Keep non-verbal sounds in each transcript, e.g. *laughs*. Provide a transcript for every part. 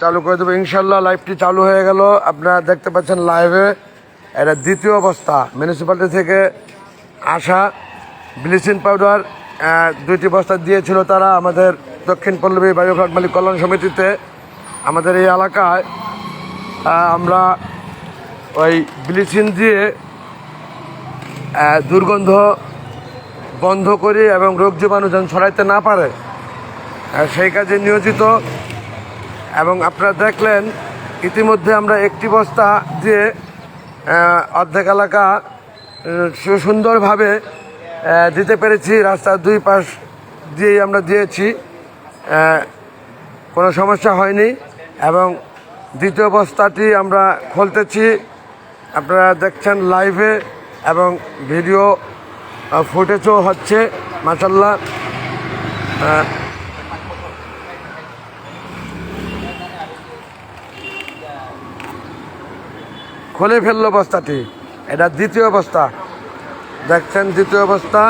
চালু করে দেবো। ইনশাল্লাহ লাইভটি চালু হয়ে গেল। আপনারা দেখতে পাচ্ছেন লাইভে এটা দ্বিতীয় অবস্থা। মিউনিসিপ্যালিটি থেকে আসা ব্লিচিং পাউডার দুইটি বস্তা দিয়েছিল তারা আমাদের দক্ষিণ পল্লবী বায়ু ফ্লাট মালিক কল্যাণ সমিতিতে। আমাদের এই এলাকায় আমরা ওই ব্লিচিং দিয়ে দুর্গন্ধ বন্ধ করি এবং রোগ জীবাণু যেন ছড়াইতে না পারে। সেই কাজে নিয়োজিত এবং আপনারা দেখলেন, ইতিমধ্যে আমরা একটি বস্তা দিয়ে অর্ধেক এলাকা সুন্দরভাবে দিতে পেরেছি। রাস্তার দুই পাশ দিয়েই আমরা দিয়েছি। কোনো সমস্যা হয়নি এবং দ্বিতীয় বস্তাটি আমরা খুলতেছি। আপনারা দেখছেন লাইভে এবং ভিডিও ফুটেজও হচ্ছে মাসাল্লাহ খুলে ফেলল বস্তাটি। এটা দ্বিতীয় অবস্থা দেখছেন, দ্বিতীয় অবস্থা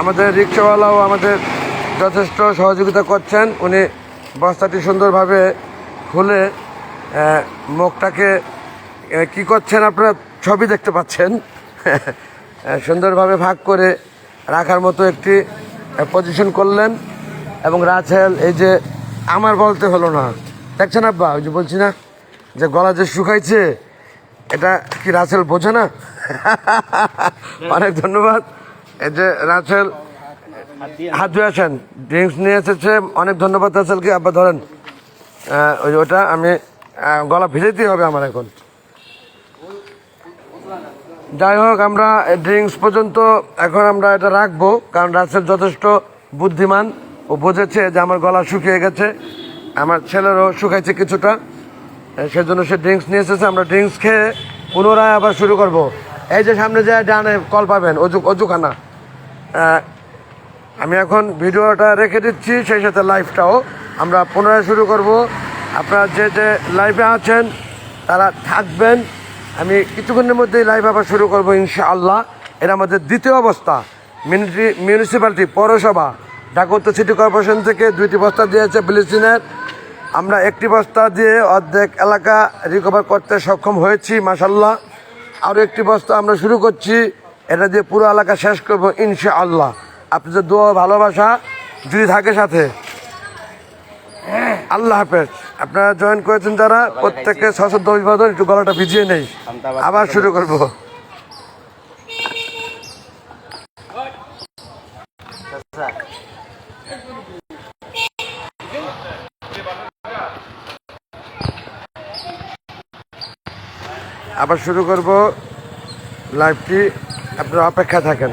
আমাদের রিক্সাওয়ালাও আমাদের যথেষ্ট সহযোগিতা করছেন। উনি বস্তাটি সুন্দরভাবে খুলে মুখটাকে কি করছেন আপনারা ছবি দেখতে পাচ্ছেন? সুন্দরভাবে ভাগ করে রাখার মতো একটি পজিশন করলেন। এবং রাছেল এই যে, আমার বলতে হলো না। দেখছেন আব্বা, ওই যে বলছি না? যে গলা যে শুকাইছে এটা কি রাসেল বোঝে না? *laughs* অনেক ধন্যবাদ। এই যে রাসেল হাত ধুয়ে আসেন। ড্রিঙ্কস নিয়ে এসেছে। অনেক ধন্যবাদ রাসেলকে। আব্বা ধরেন ওই ওটা আমি গলা ভিজাইতেই হবে আমার এখন। যাই হোক আমরা ড্রিঙ্কস পর্যন্ত এখন আমরা এটা রাখব কারণ রাসেল যথেষ্ট বুদ্ধিমান ও বুঝেছে যে আমার গলা শুকিয়ে গেছে। আমার ছেলেরও শুকাইছে কিছুটা। সেজন্য সে ড্রিঙ্কস নিয়ে এসেছে, আমরা ড্রিঙ্কস খেয়ে পুনরায় আবার শুরু করব। এই যে সামনে যে ডানে কল পাবেন, অজু অজুখানা। আমি এখন ভিডিওটা রেখে দিচ্ছি, সেই সাথে লাইভটাও আমরা পুনরায় শুরু করব। আপনারা যে যে লাইভে আছেন, তারা থাকবেন। আমি কিছুক্ষণের মধ্যেই লাইভ আবার শুরু করব, ইনশাআল্লাহ। এর আমাদের দ্বিতীয় অবস্থা। মিউনিটি মিউনিসিপ্যালিটি পৌরসভা। ঢাকা সিটি কর্পোরেশন থেকে দুইটি বস্তা দিয়েছে ব্লিচিনের আমরা একটি বস্তা দিয়ে অর্ধেক এলাকা রিকভার করতে সক্ষম হয়েছি মাসাল্লাহ আরও একটি বস্তা আমরা শুরু করছি। এটা দিয়ে পুরো এলাকা শেষ করব, ইনশাআল্লাহ। আপনাদের দোয়া ভালোবাসা, যদি থাকে সাথে। আল্লাহ হাফেজ। আপনারা জয়েন করেছেন যারা প্রত্যেকে সশস্ত্র অভিবাদন, একটু গলাটা ভিজিয়ে নেই। আবার শুরু করব। আবার শুরু করব লাইভটি আপনারা অপেক্ষা থাকেন।